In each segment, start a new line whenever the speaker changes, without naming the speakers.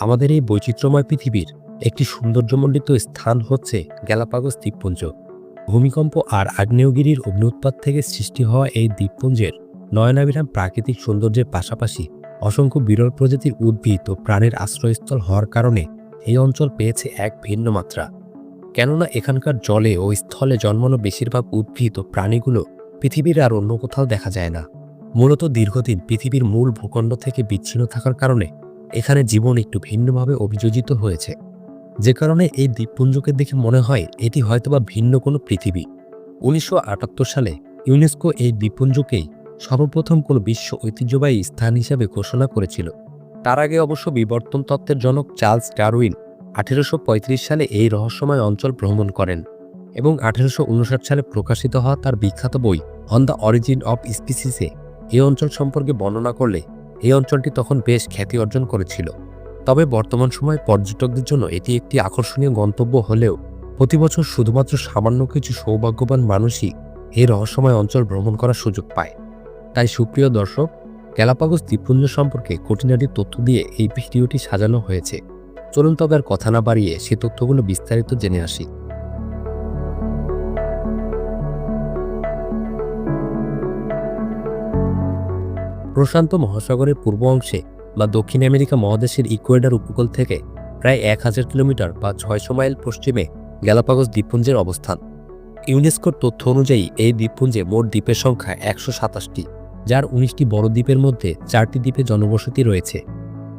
আমাদের এই বৈচিত্র্যময় পৃথিবীর একটি সৌন্দর্যমণ্ডিত স্থান হচ্ছে গ্যালাপাগোস দ্বীপপুঞ্জ। ভূমিকম্প আর আগ্নেয়গিরির অগ্নুৎপাত থেকে সৃষ্টি হওয়া এই দ্বীপপুঞ্জের নয়নাবিরাম প্রাকৃতিক সৌন্দর্যের পাশাপাশি অসংখ্য বিরল প্রজাতির উদ্ভিদ ও প্রাণের আশ্রয়স্থল হওয়ার কারণে এই অঞ্চল পেয়েছে এক ভিন্ন মাত্রা। কেননা এখানকার জলে ও স্থলে জন্মানো বেশিরভাগ উদ্ভিদ ও প্রাণীগুলো পৃথিবীর আর অন্য কোথাও দেখা যায় না। মূলত দীর্ঘদিন পৃথিবীর মূল ভূখণ্ড থেকে বিচ্ছিন্ন থাকার কারণে এখানে জীবন একটু ভিন্নভাবে অভিযোজিত হয়েছে। যে কারণে এই দ্বীপপুঞ্জকে দেখে মনে হয় এটি হয়তোবা ভিন্ন কোনো পৃথিবী। উনিশশো আটাত্তর সালে ইউনেস্কো এই দ্বীপপুঞ্জকেই সর্বপ্রথম কোনো বিশ্ব ঐতিহ্যবাহী স্থান হিসাবে ঘোষণা করেছিল। তার আগে অবশ্য বিবর্তন তত্ত্বের জনক চার্লস ডারউইন আঠেরোশো পঁয়ত্রিশ সালে এই রহস্যময় অঞ্চল ভ্রমণ করেন এবং আঠেরোশো উনষাট সালে প্রকাশিত হওয়া তার বিখ্যাত বই অন দ্য অরিজিন অব স্পিসিসে এই অঞ্চল সম্পর্কে বর্ণনা করলে এই অঞ্চলটি তখন বেশ খ্যাতি অর্জন করেছিল। তবে বর্তমান সময়ে পর্যটকদের জন্য এটি একটি আকর্ষণীয় গন্তব্য হলেও প্রতি বছর শুধুমাত্র সামান্য কিছু সৌভাগ্যবান মানুষই এই রহস্যময় অঞ্চল ভ্রমণ করার সুযোগ পায়। তাই সুপ্রিয় দর্শক গ্যালাপাগোস দ্বীপপুঞ্জ সম্পর্কে কোটিনাটি তথ্য দিয়ে এই ভিডিওটি সাজানো হয়েছে। চলুন তবে আর কথা না বাড়িয়ে সে তথ্যগুলো বিস্তারিত জেনে আসি। প্রশান্ত মহাসাগরের পূর্ব অংশে বা দক্ষিণ আমেরিকা মহাদেশের ইকুয়েডার উপকূল থেকে প্রায় এক হাজার কিলোমিটার বা ছয়শো মাইল পশ্চিমে গ্যালাপাগোস দ্বীপপুঞ্জের অবস্থান। ইউনেস্কোর তথ্য অনুযায়ী এই দ্বীপপুঞ্জে মোট দ্বীপের সংখ্যা একশো সাতাশটি, যার উনিশটি বড় দ্বীপের মধ্যে চারটি দ্বীপে জনবসতি রয়েছে।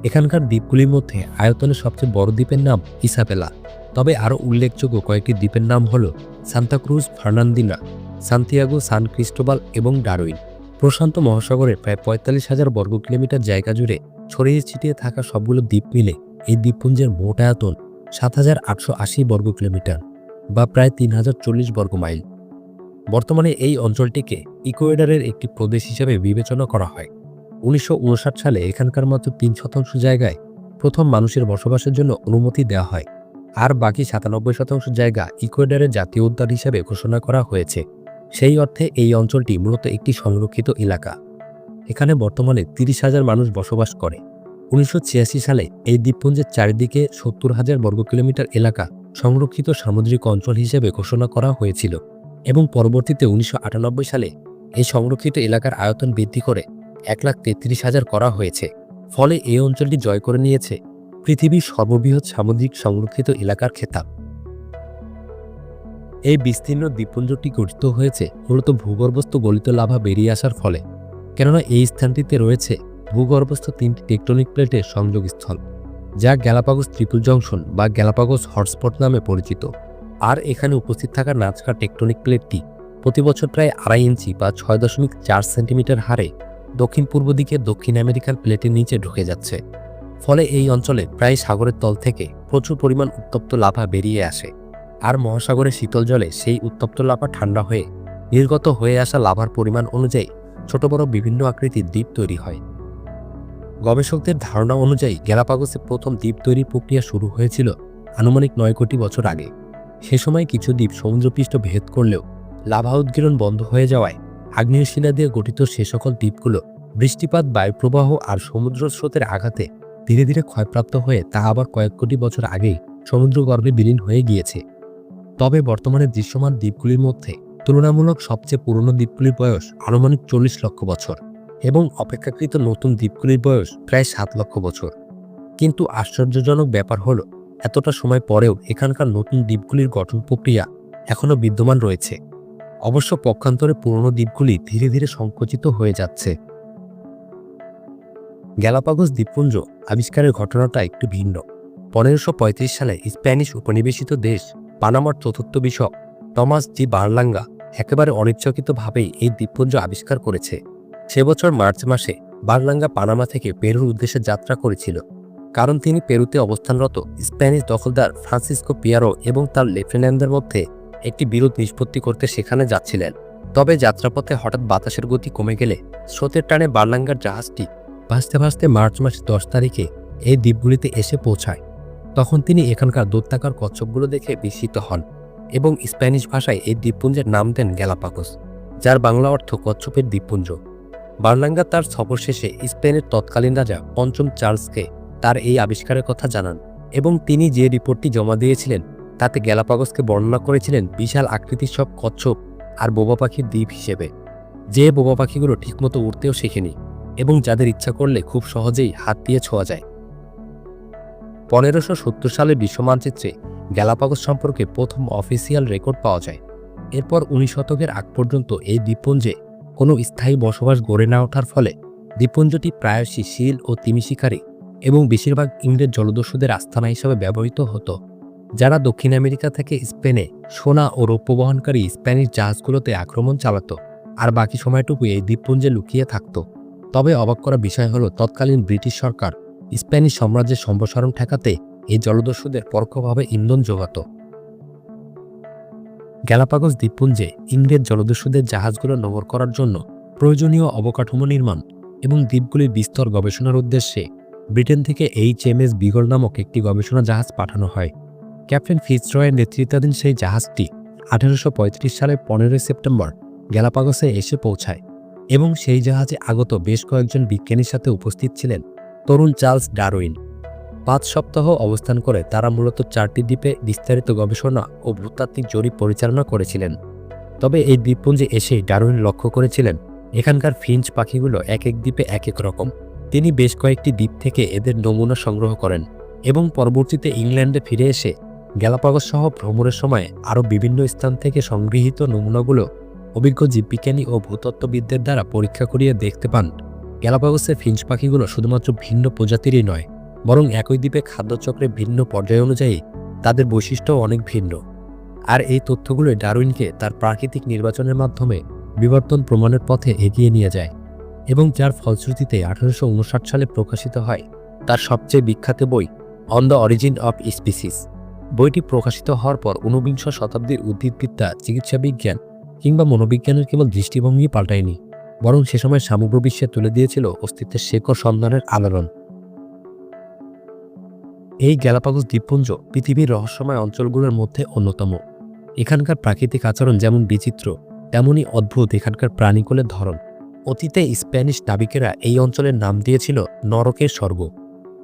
এখানকার দ্বীপগুলির মধ্যে আয়তনে সবচেয়ে বড় দ্বীপের নাম ইসাপেলা তবে আরও উল্লেখযোগ্য কয়েকটি দ্বীপের নাম হল সান্তাক্রুজ, ফার্নান্দিনা, সান্তিয়াগো, সান ক্রিস্টোবাল এবং ডারউইন। প্রশান্ত মহাসাগরে প্রায় পঁয়তাল্লিশ হাজার বর্গ কিলোমিটার জায়গা জুড়ে ছড়িয়ে ছিটিয়ে থাকা সবগুলো দ্বীপ মিলে এই দ্বীপপুঞ্জের মোট আয়তন সাত হাজার আটশো আশি বর্গ কিলোমিটার বা প্রায় তিন হাজার চল্লিশ বর্গ মাইল। বর্তমানে এই অঞ্চলটিকে ইকুয়েডারের একটি প্রদেশ হিসেবে বিবেচনা করা হয়। উনিশশো উনষাট সালে এখানকার মাত্র তিন শতাংশ জায়গায় প্রথম মানুষের বসবাসের জন্য অনুমতি দেওয়া হয়। আর বাকি সাতানব্বই শতাংশ জায়গা ইকুয়েডারের জাতীয় উদ্যান হিসেবে ঘোষণা করা হয়েছে। সেই অর্থে এই অঞ্চলটি মূলত একটি সংরক্ষিত এলাকা। এখানে বর্তমানে তিরিশ হাজার মানুষ বসবাস করে। উনিশশো ছিয়াশি সালে এই দ্বীপপুঞ্জের চারিদিকে সত্তর হাজার বর্গ কিলোমিটার এলাকা সংরক্ষিত সামুদ্রিক অঞ্চল হিসেবে ঘোষণা করা হয়েছিল এবং পরবর্তীতে উনিশশো আটানব্বই সালে এই সংরক্ষিত এলাকার আয়তন বৃদ্ধি করে এক লাখ তেত্রিশ হাজার করা হয়েছে। ফলে এই অঞ্চলটি জয় করে নিয়েছে পৃথিবীর সর্ববৃহৎ সামুদ্রিক সংরক্ষিত এলাকার খেতাব। এই বিস্তীর্ণ দ্বীপপুঞ্জটি গঠিত হয়েছে মূলত ভূগর্ভস্থ গলিত লাভা বেরিয়ে আসার ফলে। কেননা এই স্থানটিতে রয়েছে ভূগর্ভস্থ তিনটি টেকটনিক প্লেটের সংযোগস্থল, যা গ্যালাপাগোস ত্রিপুল জংশন বা গ্যালাপাগোস হটস্পট নামে পরিচিত। আর এখানে উপস্থিত থাকা নাচকা টেকটনিক প্লেটটি প্রতি বছর প্রায় আড়াই ইঞ্চি বা ছয় দশমিক চার সেন্টিমিটার হারে দক্ষিণ পূর্ব দিকে দক্ষিণ আমেরিকার প্লেটের নিচে ঢুকে যাচ্ছে। ফলে এই অঞ্চলে প্রায় সাগরের তল থেকে প্রচুর পরিমাণ উত্তপ্ত লাভা বেরিয়ে আসে। আর মহাসাগরের শীতল জলে সেই উত্তপ্ত লাভা ঠান্ডা হয়ে নির্গত হয়ে আসা লাভার পরিমাণ অনুযায়ী ছোট বড় বিভিন্ন আকৃতির দ্বীপ তৈরি হয়। গবেষকদের ধারণা অনুযায়ী গ্যালাপাগোসে প্রথম দ্বীপ তৈরির প্রক্রিয়া শুরু হয়েছিল আনুমানিক নয় কোটি বছর আগে। সে সময় কিছু দ্বীপ সমুদ্রপৃষ্ঠ ভেদ করলেও লাভা উদ্গীরণ বন্ধ হয়ে যাওয়ায় আগ্নেয় শিলা দিয়ে গঠিত সে সকল দ্বীপগুলো বৃষ্টিপাত, বায়ুপ্রবাহ আর সমুদ্র স্রোতের আঘাতে ধীরে ধীরে ক্ষয়প্রাপ্ত হয়ে তা আবার কয়েক কোটি বছর আগেই সমুদ্রগর্ভে বিলীন হয়ে গিয়েছে। তবে বর্তমানে দৃশ্যমান দ্বীপগুলির মধ্যে তুলনামূলক সবচেয়ে পুরনো দ্বীপগুলির বয়স আনুমানিক চল্লিশ লক্ষ বছর এবং অপেক্ষাকৃত নতুন দ্বীপগুলির বয়স প্রায় সাত লক্ষ বছর। কিন্তু আশ্চর্যজনক ব্যাপার হলো, এতটা সময় পরেও এখানকার নতুন দ্বীপগুলির গঠন প্রক্রিয়া এখনও বিদ্যমান রয়েছে। অবশ্য পক্ষান্তরে পুরনো দ্বীপগুলি ধীরে ধীরে সংকুচিত হয়ে যাচ্ছে। গ্যালাপাগোস দ্বীপপুঞ্জ আবিষ্কারের ঘটনাটা একটু ভিন্ন। পনেরোশো সালে স্প্যানিশ উপনিবেশিত দেশ পানামার চতুর্থ বিশপ টমাস জি বার্লাঙ্গা একেবারে অনিচ্ছাকৃতভাবেই এই দ্বীপপুঞ্জ আবিষ্কার করেছে। সে বছর মার্চ মাসে বার্লাঙ্গা পানামা থেকে পেরুর উদ্দেশ্যে যাত্রা করেছিল। কারণ তিনি পেরুতে অবস্থানরত স্প্যানিশ দখলদার ফ্রান্সিসকো পিয়ারো এবং তার লেফটেন্যান্টদের মধ্যে একটি বিরোধ নিষ্পত্তি করতে সেখানে যাচ্ছিলেন। তবে যাত্রাপথে হঠাৎ বাতাসের গতি কমে গেলে স্রোতের টানে বার্লাঙ্গার জাহাজটি ভাসতে ভাসতে মার্চ মাসের দশ তারিখে এই দ্বীপগুলিতে এসে পৌঁছায়। তখন তিনি এখানকার দৈত্যাকার কচ্ছপগুলো দেখে বিস্মিত হন এবং স্প্যানিশ ভাষায় এই দ্বীপপুঞ্জের নাম দেন গ্যালাপাগোস, যার বাংলা অর্থ কচ্ছপের দ্বীপপুঞ্জ। বার্লাঙ্গা তার সফর শেষে স্পেনের তৎকালীন রাজা পঞ্চম চার্লসকে তার এই আবিষ্কারের কথা জানান এবং তিনি যে রিপোর্টটি জমা দিয়েছিলেন তাতে গ্যালাপাগসকে বর্ণনা করেছিলেন বিশাল আকৃতির সব কচ্ছপ আর বোবা পাখির দ্বীপ হিসেবে। যে বোবা পাখিগুলো ঠিকমতো উড়তেও শেখেনি এবং যাদের ইচ্ছা করলে খুব সহজেই হাত দিয়ে ছোঁয়া যায়। পনেরোশো সত্তর সালের বিশ্ব মানচিত্রে গ্যালাপাগস সম্পর্কে প্রথম অফিসিয়াল রেকর্ড পাওয়া যায়। এরপর উনিশ শতকের আগ পর্যন্ত এই দ্বীপপুঞ্জে কোনো স্থায়ী বসবাস গড়ে না ওঠার ফলে দ্বীপপুঞ্জটি প্রায়শই শিল ও তিমি শিকারী এবং বেশিরভাগ ইংরেজ জলদস্যুদের আস্থানা হিসাবে ব্যবহৃত হতো, যারা দক্ষিণ আমেরিকা থেকে স্পেনে সোনা ও রৌপ্য বহনকারী স্প্যানিশ জাহাজগুলোতে আক্রমণ চালাত আর বাকি সময়টুকু এই দ্বীপপুঞ্জে লুকিয়ে থাকত। তবে অবাক করা বিষয় হল, তৎকালীন ব্রিটিশ সরকার স্প্যানিশ সাম্রাজ্যের সম্প্রসারণ ঠেকাতে এই জলদস্যুদের পরোক্ষভাবে ইন্ধন যোগাত। গ্যালাপাগোস দ্বীপপুঞ্জে ইংরেজ জলদস্যুদের জাহাজগুলো নোঙর করার জন্য প্রয়োজনীয় অবকাঠামো নির্মাণ এবং দ্বীপগুলির বিস্তর গবেষণার উদ্দেশ্যে ব্রিটেন থেকে এইচ এম এস বিগল নামক একটি গবেষণা জাহাজ পাঠানো হয়। ক্যাপ্টেন ফিtzরয়ের নেতৃত্বাধীন সেই জাহাজটি আঠারোশো সালের পনেরোই সেপ্টেম্বর গ্যালাপাগোসে এসে পৌঁছায় এবং সেই জাহাজে আগত বেশ কয়েকজন বিজ্ঞানীর সাথে উপস্থিত ছিলেন। তরুণ চার্লস ডারউইন। পাঁচ সপ্তাহ অবস্থান করে তারা মূলত চারটি দ্বীপে বিস্তারিত গবেষণা ও ভূতাত্ত্বিক জরিপ পরিচালনা করেছিলেন। তবে এই দ্বীপপুঞ্জে এসে ডারউইন লক্ষ্য করেছিলেন, এখানকার ফিঞ্চ পাখিগুলো এক এক দ্বীপে এক এক রকম। তিনি বেশ কয়েকটি দ্বীপ থেকে এদের নমুনা সংগ্রহ করেন এবং পরবর্তীতে ইংল্যান্ডে ফিরে এসে গ্যালাপাগস সহ ভ্রমণের সময় আরও বিভিন্ন স্থান থেকে সংগৃহীত নমুনাগুলো অভিজ্ঞ জীববিজ্ঞানী ও ভূতত্ত্ববিদদের দ্বারা পরীক্ষা করিয়ে দেখতে পান। গ্যালাপাগোসের ফিঞ্চ পাখিগুলো শুধুমাত্র ভিন্ন প্রজাতিরই নয়, বরং একই দ্বীপে খাদ্যচক্রে ভিন্ন পর্যায় অনুযায়ী তাদের বৈশিষ্ট্য অনেক ভিন্ন। আর এই তথ্যগুলো ডারউইনকে তার প্রাকৃতিক নির্বাচনের মাধ্যমে বিবর্তন প্রমাণের পথে এগিয়ে নিয়ে যায়, এবং যার ফলশ্রুতিতে আঠারোশো উনষাট সালে প্রকাশিত হয় তার সবচেয়ে বিখ্যাত বই on the origin of species বইটি প্রকাশিত হওয়ার পর ঊনবিংশ শতাব্দীর উদ্ভিদবিদ্যা চিকিৎসা বিজ্ঞান কিংবা মনোবিজ্ঞানের কেবল দৃষ্টিভঙ্গি পাল্টায়নি। বরং সে সময় সমগ্র বিশ্বে তুলে দিয়েছিল অস্তিত্বের শেকড় সন্ধানের আলোড়ন। এই গ্যালাপাগোস দ্বীপপুঞ্জ পৃথিবীর রহস্যময় অঞ্চলগুলোর মধ্যে অন্যতম। এখানকার প্রাকৃতিক আচরণ যেমন বিচিত্র তেমনই অদ্ভুত এখানকার প্রাণীকুলের ধরন। অতীতে স্প্যানিশ নাবিকেরা এই অঞ্চলের নাম দিয়েছিল নরকের স্বর্গ।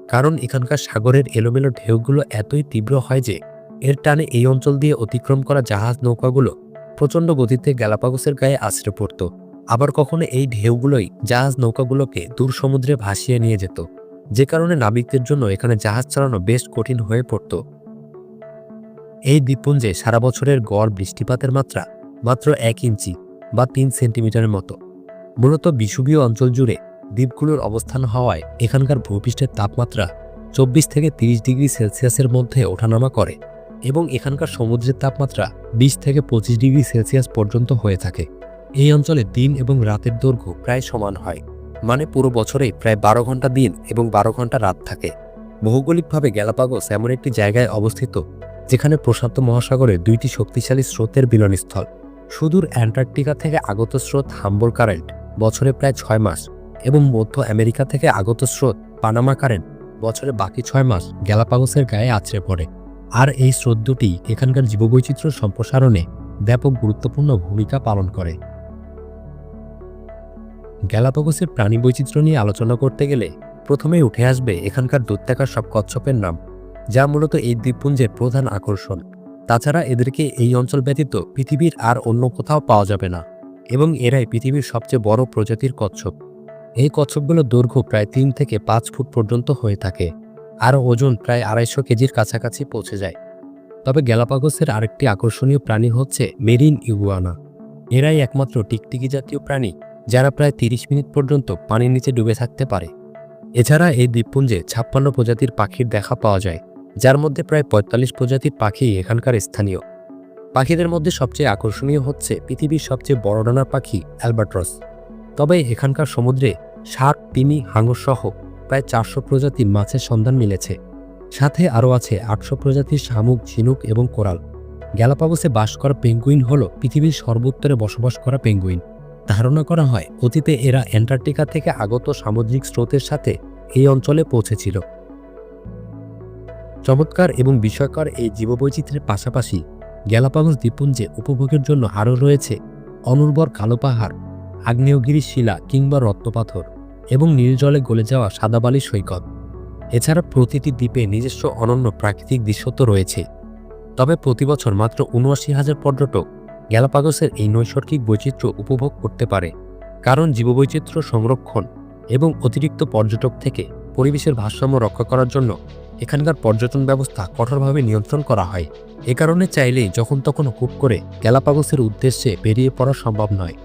কারণ এখানকার সাগরের এলোমেলো ঢেউগুলো এতই তীব্র হয় যে, এর টানে এই অঞ্চল দিয়ে অতিক্রম করা জাহাজ নৌকাগুলো প্রচণ্ড গতিতে গ্যালাপাগোসের গায়ে আছড়ে পড়ত। আবার কখনো এই ঢেউগুলোই জাহাজ নৌকাগুলোকে দূর সমুদ্রে ভাসিয়ে নিয়ে যেত। যে কারণে নাবিকদের জন্য এখানে জাহাজ চালানো বেশ কঠিন হয়ে পড়ত। এই দ্বীপপুঞ্জে সারা বছরের গড় বৃষ্টিপাতের মাত্রা মাত্র এক ইঞ্চি বা তিন সেন্টিমিটারের মতো। মূলত বিষুবীয় অঞ্চল জুড়ে দ্বীপগুলোর অবস্থান হওয়ায় এখানকার ভূপৃষ্ঠের তাপমাত্রা চব্বিশ থেকে তিরিশ ডিগ্রি সেলসিয়াসের মধ্যে ওঠানামা করে এবং এখানকার সমুদ্রের তাপমাত্রা বিশ থেকে পঁচিশ ডিগ্রি সেলসিয়াস পর্যন্ত হয়ে থাকে। এই অঞ্চলে দিন এবং রাতের দৈর্ঘ্য প্রায় সমান হয়। মানে পুরো বছরেই প্রায় বারো ঘণ্টা দিন এবং বারো ঘণ্টা রাত থাকে। ভৌগোলিকভাবে গ্যালাপাগোস এমন একটি জায়গায় অবস্থিত, যেখানে প্রশান্ত মহাসাগরের দুইটি শক্তিশালী স্রোতের মিলনস্থল সুদূর অ্যান্টার্কটিকা থেকে আগত স্রোত হাম্বর কারেন্ট, বছরে প্রায় ছয় মাস, এবং মধ্য আমেরিকা থেকে আগত স্রোত পানামা কারেন্ট, বছরে বাকি ছয় মাস গ্যালাপাগোসের গায়ে আছড়ে পড়ে। আর এই স্রোত দুটি এখানকার জীববৈচিত্র্য সম্প্রসারণে ব্যাপক গুরুত্বপূর্ণ ভূমিকা পালন করে। গ্যালাপাগোসের প্রাণী বৈচিত্র্য নিয়ে আলোচনা করতে গেলে প্রথমেই উঠে আসবে এখানকার দৈত্যাকার সব কচ্ছপের নাম, যা মূলত এই দ্বীপপুঞ্জের প্রধান আকর্ষণ। তাছাড়া এদেরকে এই অঞ্চল ব্যতীত পৃথিবীর আর অন্য কোথাও পাওয়া যাবে না, এবং এরাই পৃথিবীর সবচেয়ে বড় প্রজাতির কচ্ছপ। এই কচ্ছপগুলোর দৈর্ঘ্য প্রায় তিন থেকে পাঁচ ফুট পর্যন্ত হয়ে থাকে, আর ওজন প্রায় আড়াইশো কেজির কাছাকাছি পৌঁছে যায়। তবে গ্যালাপাগোসের আরেকটি আকর্ষণীয় প্রাণী হচ্ছে মেরিন ইগুয়ানা। এরাই একমাত্র টিকটিকি জাতীয় প্রাণী যারা প্রায় তিরিশ মিনিট পর্যন্ত পানির নিচে ডুবে থাকতে পারে। এছাড়া এই দ্বীপপুঞ্জে ছাপ্পান্ন প্রজাতির পাখির দেখা পাওয়া যায়, যার মধ্যে প্রায় পঁয়তাল্লিশ প্রজাতির পাখি এখানকার স্থানীয়। পাখিদের মধ্যে সবচেয়ে আকর্ষণীয় হচ্ছে পৃথিবীর সবচেয়ে বড় ডানার পাখি অ্যালবাট্রস। তবে এখানকার সমুদ্রে শার্ক তিমি হাঙর সহ প্রায় চারশো প্রজাতির মাছের সন্ধান মিলেছে। সাথে আরও আছে আটশো প্রজাতির শামুক, ঝিনুক এবং কোরাল। গ্যালাপাগোসে বাস করা পেঙ্গুইন হল পৃথিবীর সর্বোত্তরে বসবাস করা পেঙ্গুইন। ধারণা করা হয়, অতীতে এরা অ্যান্টার্কটিকা থেকে আগত সামুদ্রিক স্রোতের সাথে এই অঞ্চলে পৌঁছেছিল। চমৎকার এবং বিষয়কর এই জীববৈচিত্র্যের পাশাপাশি গ্যালাপাগোস দ্বীপপুঞ্জে উপভোগের জন্য আরও রয়েছে অনুর্বর কালো পাহাড়, আগ্নেয়গিরি শিলা কিংবা রত্নপাথর এবং নীল জলে গলে যাওয়া সাদাবালি সৈকত। এছাড়া প্রতিটি দ্বীপে নিজস্ব অনন্য প্রাকৃতিক দৃশ্য রয়েছে। তবে প্রতি বছর মাত্র উনআশি হাজার পর্যটক গ্যালাপাগোসের এই নৈসর্গিক বৈচিত্র্য উপভোগ করতে পারে, কারণ জীববৈচিত্র্য সংরক্ষণ এবং অতিরিক্ত পর্যটক থেকে পরিবেশের ভারসাম্য রক্ষা করার জন্য এখানকার পর্যটন ব্যবস্থা কঠোরভাবে নিয়ন্ত্রণ করা হয়। এ কারণে চাইলেই যখন তখন হুট করে গ্যালাপাগোসের উদ্দেশ্যে বেরিয়ে পড়া সম্ভব নয়।